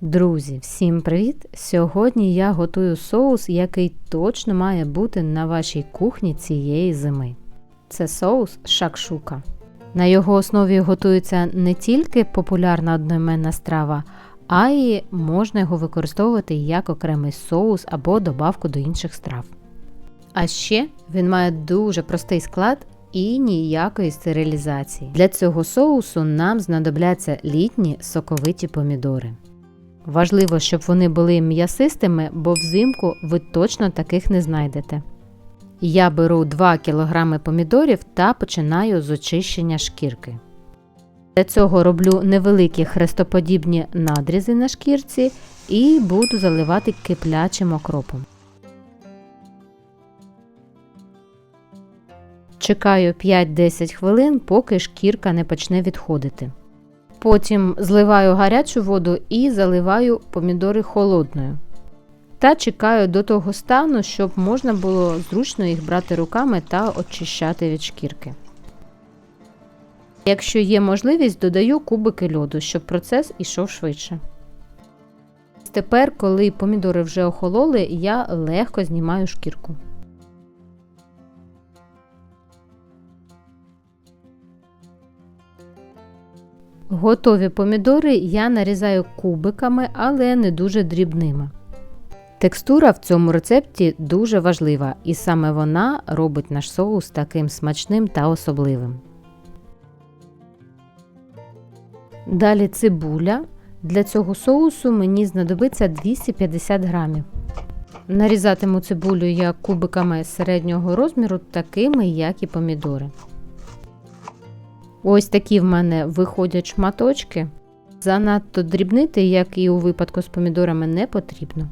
Друзі, всім привіт! Сьогодні я готую соус, який точно має бути на вашій кухні цієї зими. Це соус шакшука. На його основі готується не тільки популярна одноіменна страва, а й можна його використовувати як окремий соус або добавку до інших страв. А ще він має дуже простий склад і ніякої стерилізації. Для цього соусу нам знадобляться літні соковиті помідори. Важливо, щоб вони були м'ясистими, бо взимку ви точно таких не знайдете. Я беру 2 кг помідорів та починаю з очищення шкірки. Для цього роблю невеликі хрестоподібні надрізи на шкірці і буду заливати киплячим окропом. Чекаю 5-10 хвилин, поки шкірка не почне відходити. Потім зливаю гарячу воду і заливаю помідори холодною. Та чекаю до того стану, щоб можна було зручно їх брати руками та очищати від шкірки. Якщо є можливість, додаю кубики льоду, щоб процес ішов швидше. Тепер, коли помідори вже охололи, я легко знімаю шкірку. Готові помідори я нарізаю кубиками, але не дуже дрібними. Текстура в цьому рецепті дуже важлива, і саме вона робить наш соус таким смачним та особливим. Далі цибуля. Для цього соусу мені знадобиться 250 грамів. Нарізатиму цибулю я кубиками середнього розміру, такими, як і помідори. Ось такі в мене виходять шматочки. Занадто дрібнити, як і у випадку з помідорами, не потрібно.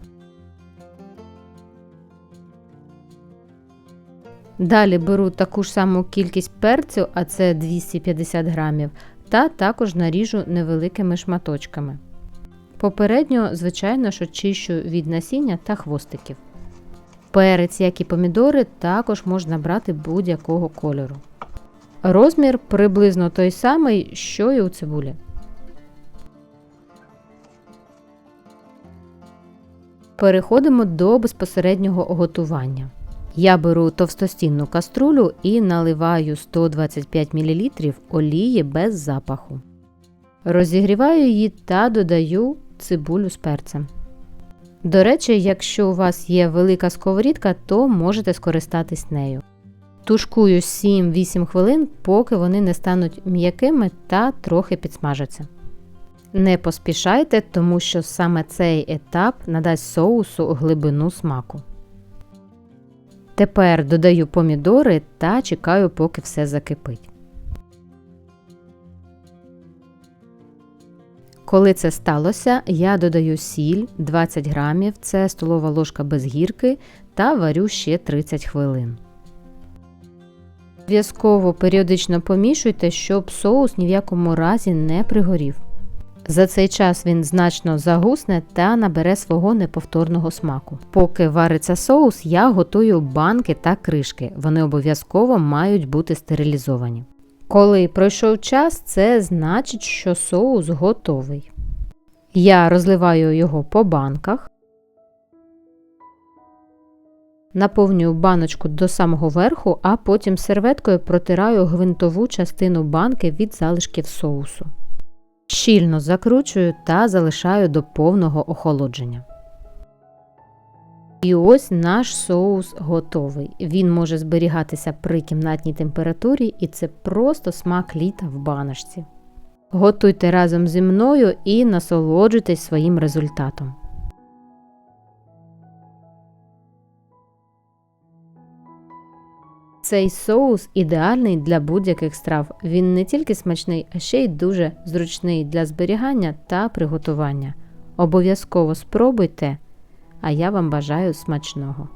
Далі беру таку ж саму кількість перцю, а це 250 грамів, та також наріжу невеликими шматочками. Попередньо, звичайно, що чищу від насіння та хвостиків. Перець, як і помідори, також можна брати будь-якого кольору. Розмір приблизно той самий, що і у цибулі. Переходимо до безпосереднього готування. Я беру товстостінну каструлю і наливаю 125 мл олії без запаху. Розігріваю її та додаю цибулю з перцем. До речі, якщо у вас є велика сковорідка, то можете скористатись нею. Тушкую 7-8 хвилин, поки вони не стануть м'якими та трохи підсмажаться. Не поспішайте, тому що саме цей етап надасть соусу глибину смаку. Тепер додаю помідори та чекаю, поки все закипить. Коли це сталося, я додаю сіль 20 грамів, це столова ложка без гірки, та варю ще 30 хвилин. Обов'язково періодично помішуйте, щоб соус ні в якому разі не пригорів. За цей час він значно загусне та набере свого неповторного смаку. Поки вариться соус, я готую банки та кришки. Вони обов'язково мають бути стерилізовані. Коли пройшов час, це значить, що соус готовий. Я розливаю його по банках. Наповнюю баночку до самого верху, а потім серветкою протираю гвинтову частину банки від залишків соусу. Щільно закручую та залишаю до повного охолодження. І ось наш соус готовий. Він може зберігатися при кімнатній температурі, і це просто смак літа в баночці. Готуйте разом зі мною і насолоджуйтесь своїм результатом. Цей соус ідеальний для будь-яких страв. Він не тільки смачний, а ще й дуже зручний для зберігання та приготування. Обов'язково спробуйте, а я вам бажаю смачного.